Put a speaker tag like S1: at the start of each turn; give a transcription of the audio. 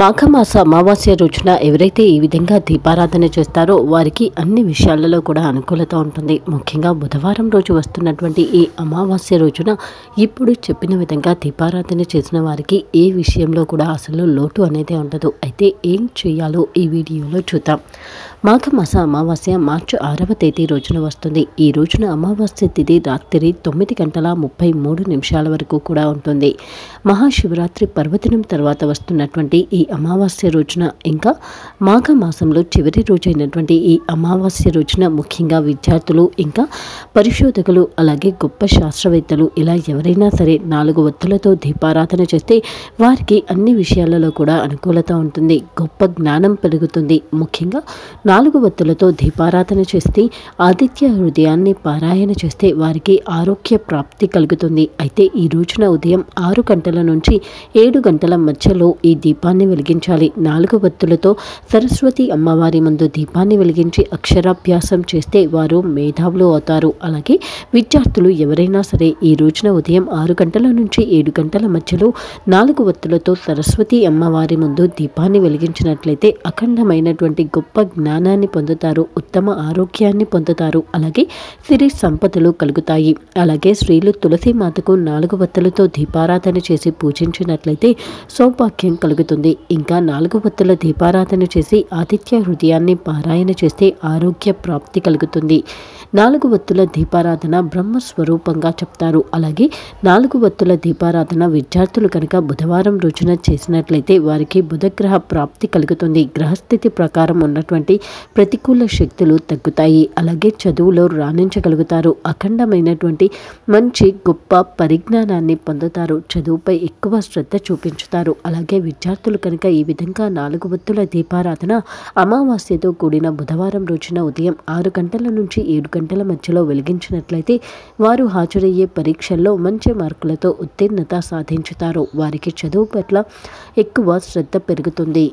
S1: మాఘమాస అమావాస్య రోజున ఎవరైతే ఈ విధంగా దీపారాధన చేస్తారో వారికి అన్ని విషయాలలో కూడా అనుకూలత ఉంటుంది. ముఖ్యంగా బుధవారం రోజు వస్తున్నటువంటి ఈ అమావాస్య రోజున ఇప్పుడు చెప్పిన విధంగా దీపారాధన చేసిన వారికి ఏ విషయంలో కూడా అసలు లోటు అనేది ఉండదు. అయితే ఏం చేయాలో ఈ వీడియోలో చూద్దాం. మాఘమాస అమావాస్య మార్చి ఆరవ తేదీ రోజున వస్తుంది. ఈ రోజున అమావాస్య తిథి రాత్రి తొమ్మిది గంటల ముప్పై మూడు నిమిషాల వరకు కూడా ఉంటుంది. మహాశివరాత్రి పర్వదినం తర్వాత వస్తున్నటువంటి ఈ అమావాస్య రోజున ఇంకా మాఘ మాసంలో చివరి రోజైనటువంటి ఈ అమావాస్య రోజున ముఖ్యంగా విద్యార్థులు ఇంకా పరిశోధకులు అలాగే గొప్ప శాస్త్రవేత్తలు ఇలా ఎవరైనా సరే నాలుగు ఒత్తులతో దీపారాధన చేస్తే వారికి అన్ని విషయాలలో కూడా అనుకూలత ఉంటుంది. గొప్ప జ్ఞానం పెరుగుతుంది. ముఖ్యంగా నాలుగు వత్తులతో దీపారాధన చేస్తే ఆదిత్య హృదయాన్ని పారాయణ చేస్తే వారికి ఆరోగ్య ప్రాప్తి కలుగుతుంది. అయితే ఈ రోజున ఉదయం ఆరు గంటల నుంచి ఏడు గంటల మధ్యలో ఈ దీపాన్ని వెలిగించాలి. నాలుగు వత్తులతో సరస్వతి అమ్మవారి ముందు దీపాన్ని వెలిగించి అక్షరాభ్యాసం చేస్తే వారు మేధావులు అవుతారు. అలాగే విద్యార్థులు ఎవరైనా సరే ఈ రోజున ఉదయం ఆరు గంటల నుంచి ఏడు గంటల మధ్యలో నాలుగు వత్తులతో సరస్వతి అమ్మవారి ముందు దీపాన్ని వెలిగించినట్లయితే అఖండమైనటువంటి గొప్ప జ్ఞానం జ్ఞానాన్ని పొందుతారు ఉత్తమ ఆరోగ్యాన్ని పొందుతారు. అలాగే సిరి సంపదలు కలుగుతాయి. అలాగే స్త్రీలు తులసి మాతకు నాలుగు వత్తులతో దీపారాధన చేసి పూజించినట్లయితే సౌభాగ్యం కలుగుతుంది. ఇంకా నాలుగు వత్తుల దీపారాధన చేసి ఆతిథ్య హృదయాన్ని పారాయణ చేస్తే ఆరోగ్య ప్రాప్తి కలుగుతుంది. నాలుగు వత్తుల దీపారాధన బ్రహ్మస్వరూపంగా చెప్తారు. అలాగే నాలుగు వత్తుల దీపారాధన విద్యార్థులు కనుక బుధవారం రోజున చేసినట్లయితే వారికి బుధగ్రహ ప్రాప్తి కలుగుతుంది. గ్రహస్థితి ప్రకారం ఉన్నటువంటి ప్రతికూల శక్తులు తగ్గుతాయి. అలాగే చదువులో రాణించగలుగుతారు. అఖండమైనటువంటి మంచి గొప్ప పరిజ్ఞానాన్ని పొందుతారు. చదువుపై ఎక్కువ శ్రద్ధ చూపించుతారు. అలాగే విద్యార్థులు కనుక ఈ విధంగా నాలుగు వత్తుల దీపారాధన అమావాస్యతో కూడిన బుధవారం రోజున ఉదయం ఆరు గంటల నుంచి ఏడు గంటల మధ్యలో వెలిగించినట్లయితే వారు హాజరయ్యే పరీక్షల్లో మంచి మార్కులతో ఉత్తీర్ణత సాధించుతారు. వారికి చదువు పట్ల ఎక్కువ శ్రద్ధ పెరుగుతుంది.